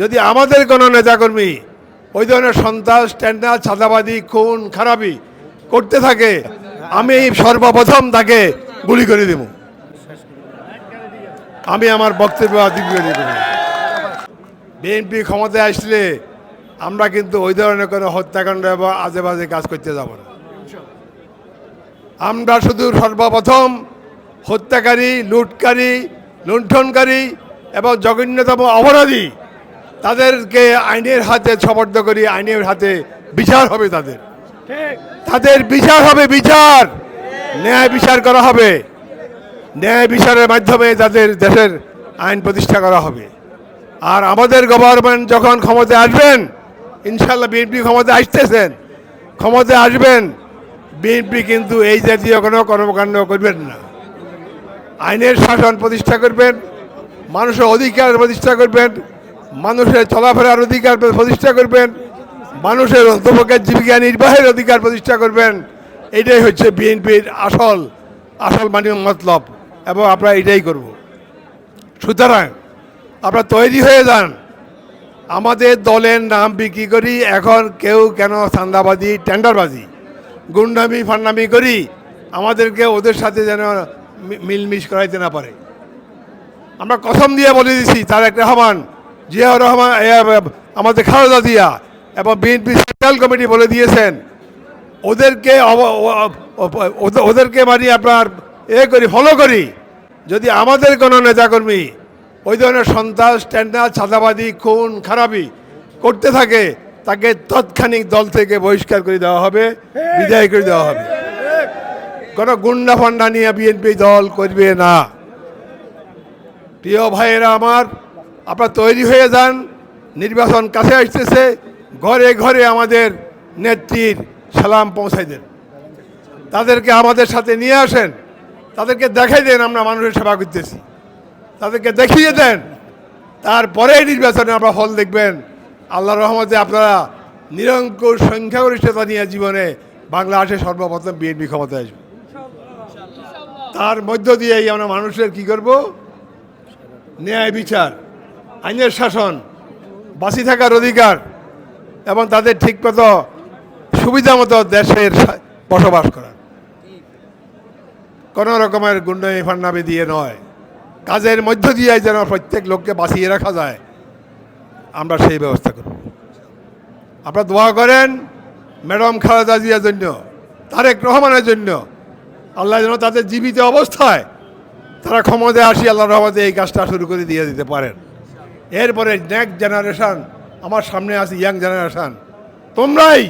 যদি আমাদের কোনো নেতাকর্মী ওই ধরনের সন্ত্রাস, টেন্ডার ছাদাবাদী খুন, খারাপি করতে থাকে, আমি সর্বপ্রথম তাকে গুলি করে দেব। আমি আমার বক্তব্য দেব। বিএনপি ক্ষমতায় আসলে আমরা কিন্তু ওই ধরনের কোনো হত্যাকাণ্ড এবং আজে বাজে কাজ করতে যাব না। আমরা শুধু সর্বপ্রথম হত্যাকারী, লুটকারী, লুণ্ঠনকারী এবং জঘন্যতম অপরাধী তাদেরকে আইনের হাতে সবর্দ করি, আইনের হাতে বিচার হবে তাদের। তাদের বিচার হবে, বিচার। ন্যায় বিচার করা হবে। ন্যায় বিচারের মাধ্যমে তাদের দেশের আইন প্রতিষ্ঠা করা হবে। আর আমাদের গভর্নমেন্ট যখন ক্ষমতায় আসবেন ইনশাল্লাহ বিএনপি ক্ষমতায় আসতেছেন, ক্ষমতায় আসবেন, বিএনপি কিন্তু এই জাতীয় কোনো কর্মকাণ্ড করবেন না। আইনের শাসন প্রতিষ্ঠা করবেন, মানুষের অধিকার প্রতিষ্ঠা করবেন মানুষের চলাফেরার অধিকার প্রতিষ্ঠা করবেন, মানুষের অন্তপক্ষের জীবিকা নির্বাহের অধিকার প্রতিষ্ঠা করবেন, এটাই হচ্ছে বিএনপির আসল আসল মানে মতলব, এবং আমরা এটাই করব। সুতরাং আপনারা তৈরি হয়ে যান। আমাদের দলের নাম বিক্রি করি, এখন কেউ কেন চান্দাবাজি, টেন্ডারবাজি, গুন্ডামি, ফান্ডামি করি, আমাদেরকে ওদের সাথে যেন মিলমিশ করাইতে না পারে। আমরা কসম দিয়ে বলে দিছি তারেক রহমান জিয়াউর রহমান আমাদের খালেদা জিয়া এবং বিএনপি সেন্ট্রাল কমিটি বলে দিয়েছেন, ওদেরকে ওদেরকে মানে আপনার এ করি ফলো করি। যদি আমাদের কোনো নেতাকর্মী ওই ধরনের সন্ত্রাস, টেন্ডার ছাদাবাদী খুন, খারাপি করতে থাকে, তাকে তৎক্ষণিক দল থেকে বহিষ্কার করে দেওয়া হবে, বিদায় করে দেওয়া হবে। কোনো গুন্ডা ফান্ডা নিয়ে বিএনপি দল করবে না। প্রিয় ভাইয়েরা আমার আপনারা তৈরি হয়ে যান, নির্বাচন কাছে আসতেছে, ঘরে ঘরে আমাদের নেত্রীর সালাম পৌঁছাই দেন। তাদেরকে আমাদের সাথে নিয়ে আসেন, তাদেরকে দেখাই দেন আমরা মানুষের সেবা করতেছি। তাদেরকে দেখিয়ে দেন তারপরে নির্বাচনে আপনারা ফল দেখবেন। আল্লাহ রহমতে আপনারা নিরঙ্কুশ সংখ্যাগরিষ্ঠতা নিয়ে জীবনে বাংলাদেশে সর্বপ্রথম বিএনপি ক্ষমতায় আসবে তার মধ্য দিয়েই আমরা মানুষের কি করব? ন্যায় বিচার। আইনের শাসন, বাঁচি থাকার অধিকার এবং তাদের ঠিকমতো সুবিধা মতো দেশের বসবাস করা। কোনো রকমের গুন্ডামি ফান্ডামি দিয়ে নয়। কাজের মধ্য দিয়ে যেন প্রত্যেক লোককে বাঁচিয়ে রাখা যায়, আমরা সেই ব্যবস্থা করব। আপনারা দোয়া করেন ম্যাডাম খালেদা জিয়ার জন্য, তারেক রহমানের জন্য, আল্লাহ যেন তাদের জীবিত অবস্থায় তারা ক্ষমতায় আসি আল্লাহ রহমতে এই কাজটা শুরু করে দিয়ে দিতে পারেন। এরপরে নেক্সট জেনারেশন আমার সামনে আছে ইয়াং জেনারেশন তোমরাই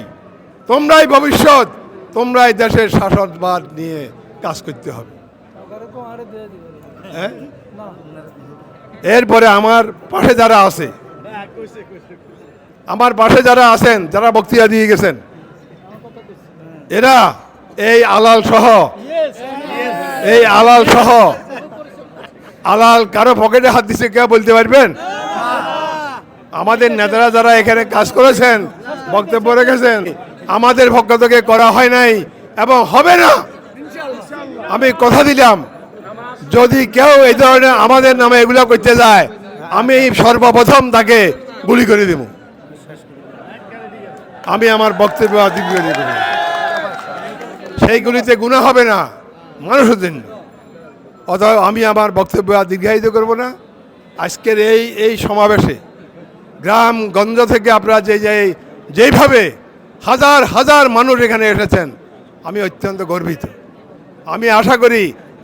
তোমরাই ভবিষ্যৎ, তোমরাই দেশের শাসনবাদ নিয়ে কাজ করতে হবে। হ্যাঁ? এরপরে আমার পাশে যারা আছে, আমার পাশে যারা আছেন, যারা বক্তৃতা দিয়ে গেছেন, এরা এই আলাল সহ, এই আলাল সহ, আলাল কারও পকেটে হাত দিছে কে বলতে পারবেন? আমাদের নেতারা যারা এখানে কাজ করেছেন, বক্তব্য রেখেছেন, আমাদের পক্ষ থেকে করা হয় নাই এবং হবে না। আমি কথা দিলাম, যদি কেউ এই ধরনের আমাদের নামে এগুলো করতে যায়, আমি সর্বপ্রথম তাকে গুলি করে দেব। আমি আমার বক্তব্য দীর্ঘ দেব সেইগুলিতে গুণা হবে না, মানুষের জন্য। অতএব আমি আমার বক্তব্য দীর্ঘায়িত করব না। আজকের এই এই সমাবেশে গ্রাম গঞ্জ থেকে আপনারা যে যে যেইভাবে হাজার হাজার মানুষ এখানে এসেছেন, আমি অত্যন্ত গর্বিত। আমি আশা করি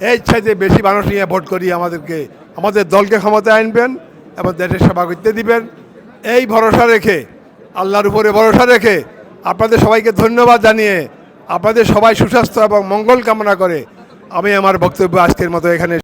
এই চাইতে বেশি মানুষ নিয়ে ভোট করি আমাদেরকে, আমাদের দলকে ক্ষমতায় আনবেন এবং দেশের সেবা করতে দিবেন। এই ভরসা রেখে, আল্লাহর উপরে ভরসা রেখে আপনাদের সবাইকে ধন্যবাদ জানিয়ে আপনাদের সবাই সুস্বাস্থ্য এবং মঙ্গল কামনা করে আমি আমার বক্তব্য আজকের মতো এখানে